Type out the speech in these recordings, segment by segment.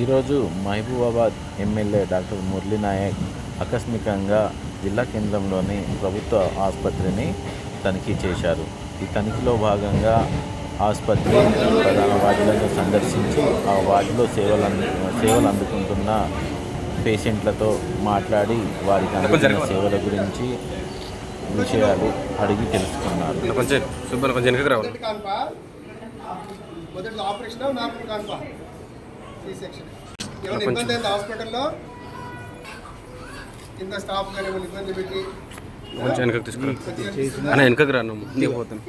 ఈరోజు Mahabubabad MLA doctor Murali Naik ఆకస్మికంగా జిల్లా కేంద్రంలోని ప్రభుత్వ ఆసుపత్రిని తనిఖీ చేశారు. ఈ తనిఖీలో భాగంగా ఆసుపత్రి ప్రధాన వార్డులను సందర్శించి ఆ వార్డులో సేవలు అందు సేవలు అందుకుంటున్న పేషెంట్లతో మాట్లాడి వారికి అందుతున్న సేవల గురించి విషయాలు అడిగి తెలుసుకున్నారు. మొదటి ఆపరేషన్ సి సెక్షన్ ఏమైనా ఇబ్బంది అయింది హాస్పిటల్లో కింద స్టాఫ్ కానీ ఏమైనా ఇబ్బంది పెట్టి కొంచెం వెనకకి తీసుకురా. అన్న వెనకకి ముందుకు పోతాను.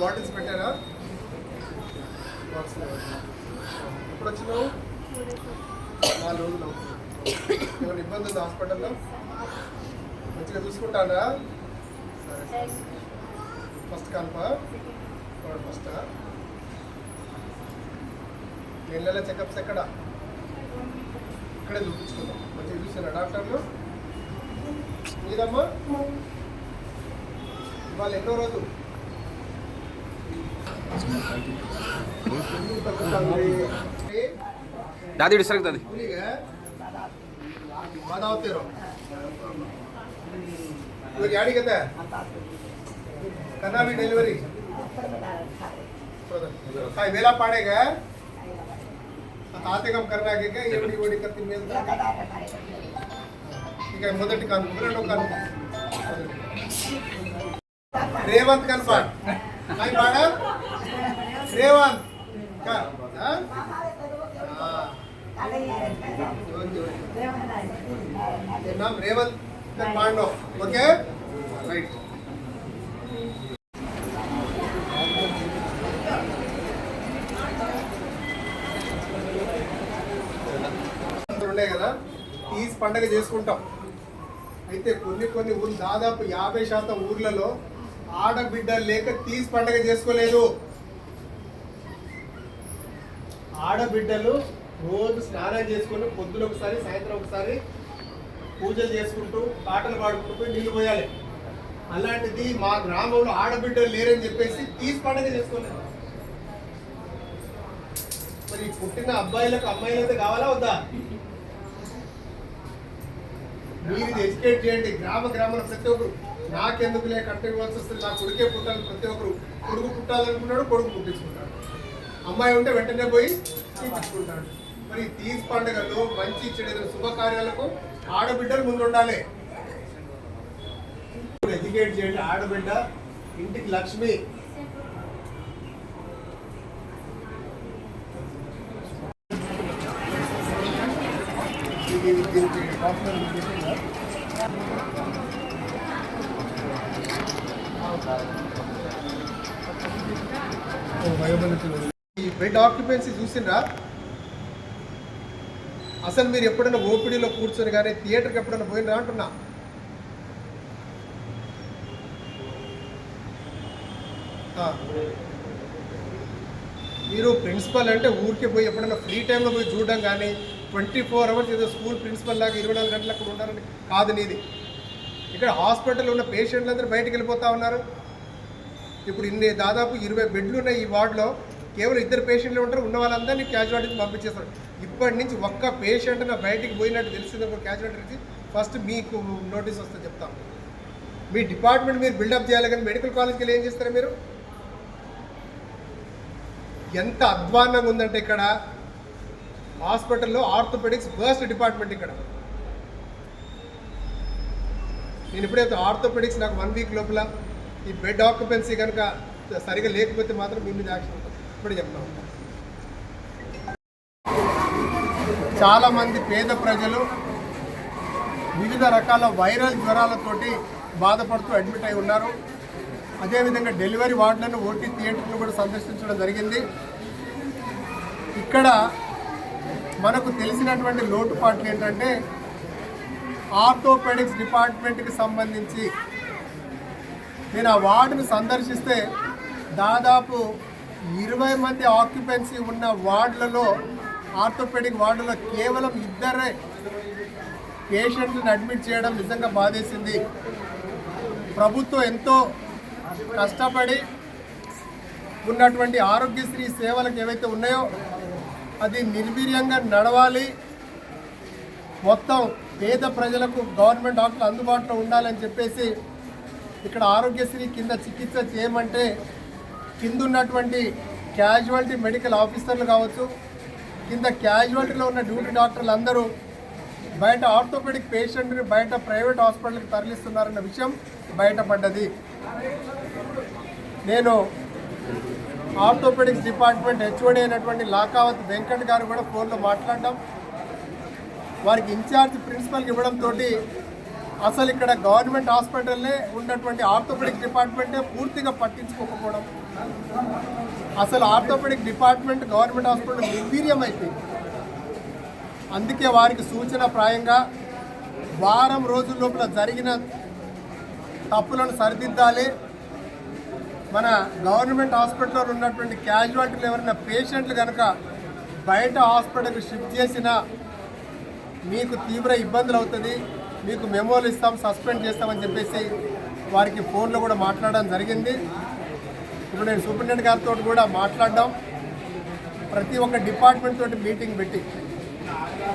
బాటిల్స్ పెట్టారా? బాక్స్లో ఎప్పుడు వచ్చినావు? నాలుగు రోజులు అవుతుంది. ఏమైనా ఇబ్బంది ఉంది హాస్పిటల్లో? మంచిగా చూసుకుంటారా? సరే. ఫస్ట్ కల్ప ఫస్ట్ నెల చెకప్స్ ఎక్కడ ఇక్కడే చూపించుకుందాం మంచిగా చూసారా డాక్టర్లు మీరమ్మా ఇవాళ ఎన్నో రోజు దాది ఇటు సరికి దాది ಕೂಲಿಗೆ ಮಾದಾವತಿರು ಇವಾಗ ಯಾರಿಗದೆ कदा भी डिलीवरी भाई, वेला पड़ेगा आते कम करना है क्या? ये बड़ी करती मेल तो ठीक है, मदद कर मदद कर। रेवंत कर पार भाई पाना रेवंत। कर हाँ? हाँ। नाम रेवंत कर पार नो ओके? राइट Your కదా తీసి పండగ చేసుకుంటాం. అయితే కొన్ని కొన్ని ఊర్లు దాదాపు యాభై శాతం ఊర్లలో ఆడబిడ్డ లేక తీసి పండగ చేసుకోలేదు. ఆడబిడ్డలు రోజు స్నానం చేసుకుని పొద్దున ఒకసారి సాయంత్రం ఒకసారి పూజలు చేసుకుంటూ పాటలు పాడుకుంటూ పోయి నీళ్ళు పోయాలి. అలాంటిది మా గ్రామంలో ఆడబిడ్డలు లేరని చెప్పేసి తీసి పండగ చేసుకోలేదు. మరి పుట్టిన అబ్బాయిలకు అమ్మాయిలైతే కావాలా వద్దా? మీరు ఇది ఎడ్యుకేట్ చేయండి. గ్రామ గ్రామంలో ప్రతి ఒక్కరు. నాకెందుకులే కంటే ఇవ్వాల్సి వస్తుంది నా కొడుకే పుట్టాలి ప్రతి ఒక్కరు. కొడుకు పుట్టాలనుకున్నాడు కొడుకు పుట్టించుకుంటాడు. అమ్మాయి ఉంటే వెంటనే పోయి చూపించుకుంటాడు మరి తీజ్ పండుగలు మంచి చెడు శుభకార్యాలకు ఆడబిడ్డలు ముందు ఉండాలి ఎడ్యుకేట్ చేయండి. ఆడబిడ్డ ఇంటికి లక్ష్మి ఈ బెడ్ ఆక్యుపెన్సీ చూసిండ్రా? అసలు మీరు ఎప్పుడైనా ఓపీడీలో కూర్చొని కానీ థియేటర్కి ఎప్పుడైనా పోయినరా అంటున్నా? మీరు ప్రిన్సిపల్ అంటే ఊరికి పోయి ఎప్పుడైనా ఫ్రీ టైంలో పోయి చూడడం కానీ ట్వంటీ ఫోర్ అవర్స్ ఏదో స్కూల్ ప్రిన్సిపల్ లాగా ఇరవై నాలుగు గంటలు అక్కడ ఉండాలని కాదు నీది. ఇక్కడ హాస్పిటల్ ఉన్న పేషెంట్లు అందరూ బయటికి ఉన్నారు. ఇప్పుడు ఇన్ని దాదాపు ఇరవై బెడ్లు ఉన్నాయి ఈ వార్డులో. కేవలం ఇద్దరు పేషెంట్లు ఉంటారు ఉన్న వాళ్ళందరినీ క్యాజువాలిటీకి పంపించేస్తారు. ఇప్పటి నుంచి ఒక్క పేషెంట్ నా బయటికి పోయినట్టు తెలిసింది ఒక క్యాజువాలిటీ నుంచి ఫస్ట్ మీకు నోటీస్ వస్తే చెప్తాం. మీ డిపార్ట్మెంట్ మీరు బిల్డప్ చేయాలి కానీ మెడికల్ కాలేజ్కి వెళ్ళి ఏం చేస్తారు మీరు? ఎంత అధ్వాన్నంగా ఉందంటే ఇక్కడ హాస్పిటల్లో ఆర్థోపెడిక్స్ ఫస్ట్ డిపార్ట్మెంట్ ఇక్కడ. నేను ఎప్పుడైతే ఆర్థోపెడిక్స్ నాకు వన్ వీక్ లోపల ఈ బెడ్ ఆక్యుపెన్సీ కనుక సరిగా లేకపోతే మాత్రం మీ మీద యాక్షన్ ఇప్పుడు చెప్తాం చాలామంది పేద ప్రజలు వివిధ రకాల వైరల్ జ్వరాలతోటి బాధపడుతూ అడ్మిట్ అయి ఉన్నారు. అదేవిధంగా డెలివరీ వార్డులను ఓటీ థియేటర్ను కూడా సందర్శించడం జరిగింది. ఇక్కడ మనకు తెలిసినటువంటి లోటుపాట్లు ఏంటంటే ఆర్థోపెడిక్స్ డిపార్ట్మెంట్కి సంబంధించి నేను ఆ వార్డును సందర్శిస్తే దాదాపు ఇరవై మంది ఆక్యుపెన్సీ ఉన్న వార్డులలో ఆర్థోపెడిక్ వార్డులో కేవలం ఇద్దరే పేషెంట్లను అడ్మిట్ చేయడం నిజంగా బాధేసింది. ప్రభుత్వం ఎంతో కష్టపడి ఉన్నటువంటి ఆరోగ్యశ్రీ సేవలకు ఏవైతే ఉన్నాయో అది నిర్వీర్యంగా నడవాలి. మొత్తం పేద ప్రజలకు గవర్నమెంట్ డాక్టర్లు అందుబాటులో ఉండాలని చెప్పేసి ఇక్కడ ఆరోగ్యశ్రీ కింద చికిత్స చేయమంటే కింద ఉన్నటువంటి క్యాజువాలిటీ మెడికల్ ఆఫీసర్లు కావచ్చు కింద క్యాజువాలిటీలో ఉన్న డ్యూటీ డాక్టర్లు అందరూ బయట ఆర్థోపెడిక్ పేషెంట్ని బయట ప్రైవేట్ హాస్పిటల్కి తరలిస్తున్నారన్న విషయం బయటపడ్డది. నేను ఆర్థోపెడిక్స్ డిపార్ట్మెంట్ హెచ్ఓడి అయినటువంటి లాకావత్ వెంకట్ గారు కూడా ఫోన్లో మాట్లాడడం వారికి ఇన్ఛార్జ్ ప్రిన్సిపల్కి ఇవ్వడంతో అసలు ఇక్కడ గవర్నమెంట్ హాస్పిటల్లే ఉన్నటువంటి ఆర్థోపెడిక్ డిపార్ట్మెంటే పూర్తిగా పట్టించుకోకపోవడం. అసలు ఆర్థోపెడిక్ డిపార్ట్మెంట్ గవర్నమెంట్ హాస్పిటల్ నిర్వీర్యం అయిపోయింది. అందుకే వారికి సూచన ప్రాయంగా వారం రోజుల లోపల జరిగిన తప్పులను సరిదిద్దాలి మన గవర్నమెంట్ హాస్పిటల్లో ఉన్నటువంటి క్యాజువాలిటీలు ఎవరైనా పేషెంట్లు కనుక బయట హాస్పిటల్కి షిఫ్ట్ చేసినా మీకు తీవ్ర ఇబ్బందులు అవుతుంది. మీకు మెమోలు ఇస్తాం సస్పెండ్ చేస్తామని చెప్పేసి వారికి ఫోన్లో కూడా మాట్లాడడం జరిగింది. ఇప్పుడు నేను సూపరింటెండెంట్ గారితో కూడా మాట్లాడడం. ప్రతి ఒక్క డిపార్ట్మెంట్ తోటి మీటింగ్ పెట్టి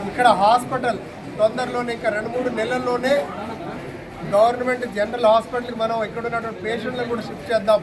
ఇక్కడ హాస్పిటల్ తొందరలోనే ఇంకా రెండు మూడు నెలల్లోనే గవర్నమెంట్ జనరల్ హాస్పిటల్కి మనం ఇక్కడ ఉన్నటువంటి పేషెంట్లను కూడా షిఫ్ట్ చేద్దాం.